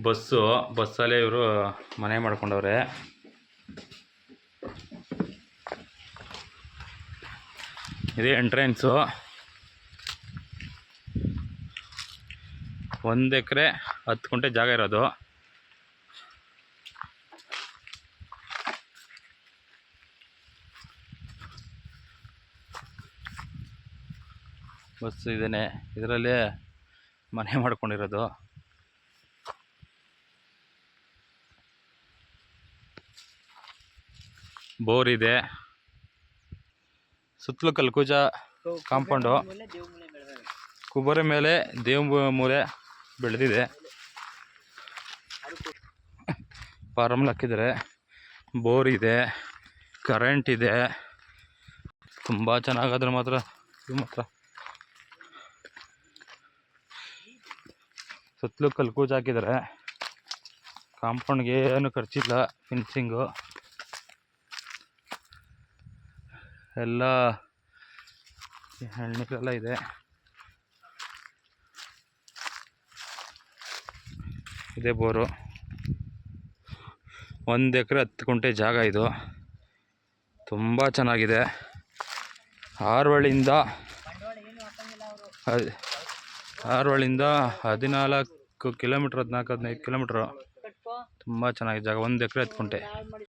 Bus, ಬಸ್ಸಲ್ಲೇ ಇವರು ಮನೆ ಮಾಡ್ಕೊಂಡವ್ರೆ. ಇದೇ ಎಂಟ್ರೆನ್ಸು. ಒಂದು ಎಕರೆ ಹತ್ತು ಗುಂಟೆ ಜಾಗ ಇರೋದು. ಬಸ್ ಇದೇನೆ. ಇದರಲ್ಲಿ ಮನೆ ಮಾಡ್ಕೊಂಡಿರೋದು. ಬೋರ್ ಇದೆ. ಸುತ್ತಲೂ ಕಲ್ಕುಜ ಕಾಂಪೌಂಡು. ಕುಬರೆ ಮೇಲೆ ದೇವ ಮೂಲೆ ಬೆಳೆದಿದೆ. ಫಾರಮ್ಲ್ ಹಾಕಿದರೆ ಬೋರ್ ಇದೆ. ಕರೆಂಟ್ ಇದೆ. ತುಂಬ ಚೆನ್ನಾಗಾದ್ರೆ ಮಾತ್ರ ಇದು ಮಾತ್ರ. ಸುತ್ತಲೂ ಕಲ್ಕೂಜ ಹಾಕಿದ್ದಾರೆ. ಕಾಂಪೌಂಡ್ಗೆ ಏನು ಖರ್ಚಿಲ್ಲ, ಫಿನಿಶಿಂಗು. ಎಲ್ಲ ಎಳ್ನೀರೆಲ್ಲ ಇದೆ. ಇದೇ ಬೋರು. ಒಂದು ಎಕರೆ ಹತ್ತು ಗುಂಟೆ ಜಾಗ ಇದು. ತುಂಬ ಚೆನ್ನಾಗಿದೆ. ಆರವಳ್ಳಿಯಿಂದ ಹದ್- ಆರವಳ್ಳಿಯಿಂದ ಹದಿನಾಲ್ಕು ಕಿಲೋಮೀಟ್ರ್, ಹದಿನಾಲ್ಕು, ಹದಿನೈದು ಕಿಲೋಮೀಟ್ರು. ತುಂಬ ಚೆನ್ನಾಗಿದೆ ಜಾಗ. ಒಂದು ಎಕರೆ ಹತ್ತು ಗುಂಟೆ.